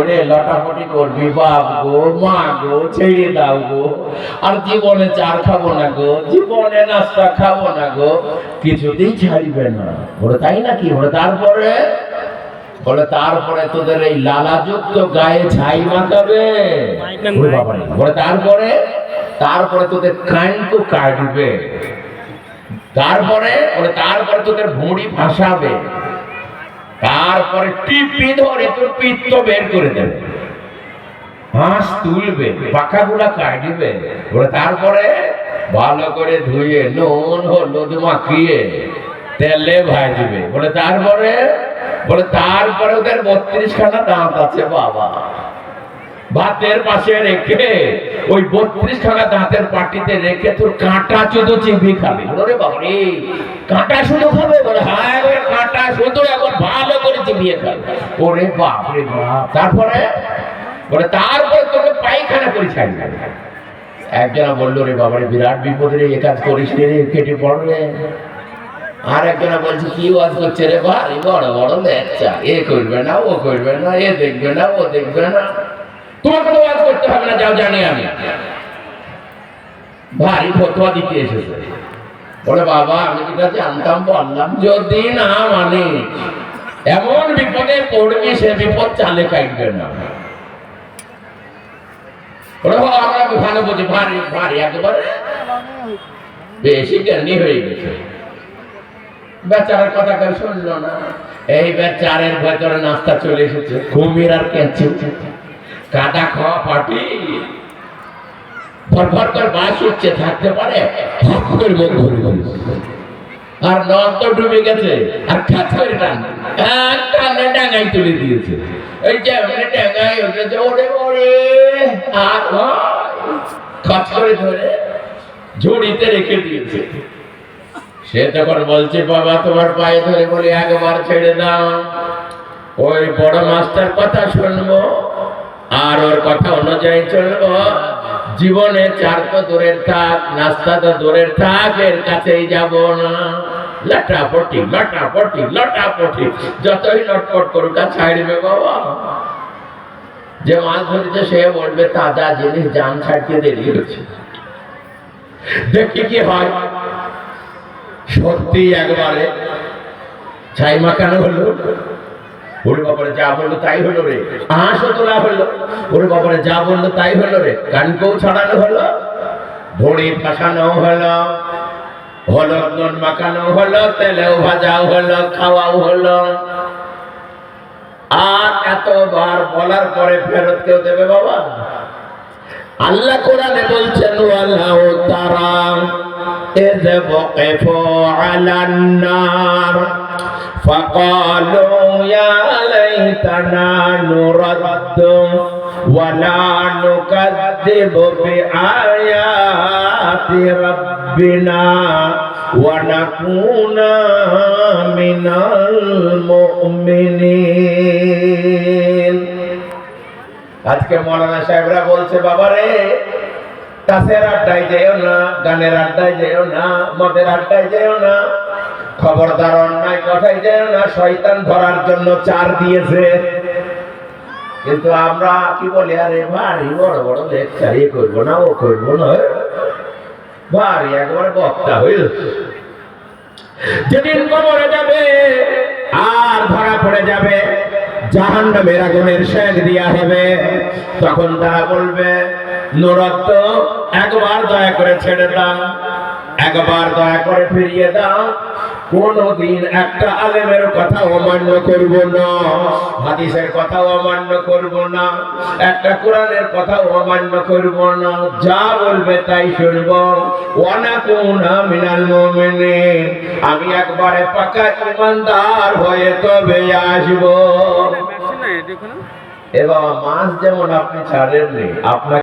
করে লটাপটি করবি বাপ গো মা গো ছেড়ে দাও গো। আর জীবনে চার খাব না গো জীবনে নাস্তা খাব না গো। কিছুতেই ছাড়িবে না। বলে তাই নাকি? বলে তারপরে? বলে তারপরে তোদের এই লালাযুক্ত গায়ে ছাই মাখাবে। বলে তারপরে? তারপরে তোদের কানকু কাটবে। তারপরে? বলে তারপরে তোদের ভুঁড়ি ভাসাবে। তারপরে টিপি ধরে তোর পিত্ত বের করে দেবে। হাঁস তুলবে, পাখাগুলা কাটবে তারপরে ভালো করে ধুয়ে, নুন, হলুদ মাখিয়ে তেলে ভাজবে। বলে তারপরে বলে তারপরে ওদের বত্রিশ খানা দাঁত আছে বাবা। ভাতের পাশে রেখে, ওই বত্রিশ খানা দাঁতের পাটিতে রেখে তোর কাঁটা শুধু চিবি খাবে। ওরে বাবারে কাঁটা শুধু খাবে বলে হ্যাঁ কাঁটা শুধু এখন ভালো করে চিবিয়ে খাবে ওরে বাপরে বাপ। তারপরে বলে তারপরে তোকে পায়খানা করে ছাড়বে একজনা বলল রে বাবারে বিরাট বিপদে রে কাজ করিস রে রে, কেটে পড়বে আর একজনা বলছে কি ওয়াজ করছে রে ভারী বড় বড় লেকচা এ করবে না ও করবে না এ দেখবে না ও দেখবে না। তোমাকে তো ওয়াজ করতে হবে না যাও জানি আমি। ভারী ফতোয়া দিতে এসেছে। বলে, বাবা, আমি বললাম যদি না মানে এমন বিপদে পড়বি, সে বিপদ চালে কাটবে না। ভারী বেশি হয়ে গেছে। কথা কেউ শুনলো না। এই বেচারের নাস্তা চলে এসেছে। কুমির আর কাদা খাওয়া পাটি বাস থাকতে পারে? মুখ ধরে। আর ডুবে গেছে, আর খাত করে তুলে দিয়েছে। এই যে ওরে ওরে, আর করে ধরে ঝুড়িতে রেখে দিয়েছে। সে তখন বলছে, বাবা, তোমার পায়ে ধরে বলে একবার ছেড়ে দাও। ওই বড় মাস্টার কথা শুনব, আর ওর কথা অনুযায়ী চলবো। জীবনে চার তো দূরের থাক, নাস্তা তো দূরের থাক, এর কাছেই যাব না। লটাপটি লটাপটি লটাপটি, যতই লটপট করুক ছাড়বে বাবা। যে মাছ ধরেছে, সে বলবে, তাজা জিনিস, জান ছাড়তে দেরি হচ্ছে দেখি কি হয়। সত্যি একবারে ছাই মাখানো হলো। ওর বাপরে যা বলল তাই হলো রে। হাঁসও তোলা হলো। ওর বাপরে যা বলল তাই হলো রে। কানকেও ছড়ানো হলো? ভড়ি ফাঁসানো হলো। হলো নুন মাখানো হলো, তেলেও ভাজাও হলো, খাওয়াও হলো। আর এতবার বলার পরে ফেরত কেউ দেবে বাবা? আল্লাহ কোরআনে বলছেন আল্লাহ তারা এজ বকেফ আলান্নার فقالوا يا ليتنا نرد ولا نكذب بآيات ربنا ونكون من المؤمنين আজকে মৌলানা সাহেবরা বলছে বাবারে কাছের আড্ডায় যেও না গানের আড্ডায় যেও না মদের আড্ডায় যেও না খবরদার অন্যায় যেও না শয়তান ধরার জন্য চার দিয়েছে। কিন্তু আমরা কি বলি, আরে ভারী বড় বড় লেকচার, এ করব না, ও করব না। ভারী একবার বক্তা হইল। যেদিন কবরে যাবে, আর ধরা পড়ে যাবে জাহান নামের আগুনের শেখ দিয়া হবে। তখন তারা বলবে নুরত্ব একবার দয়া করে ছেড়ে দাও, একবার দয়া করে ফিরিয়ে দাও কোনদিন একটা আলেমের কথা অমান্য করব না হাদিসের কথা অমান্য করব না একটা কোরআনের কথা অমান্য করব না যা বলবে তাই শুনব। ওয়ানাকুনা মিনাল মুমিনিন আমি একবারে পাকা ইমানদার হয়ে তবে আসব। এবার মাছ যেমন আপনি ছাড়েননি আপনাকে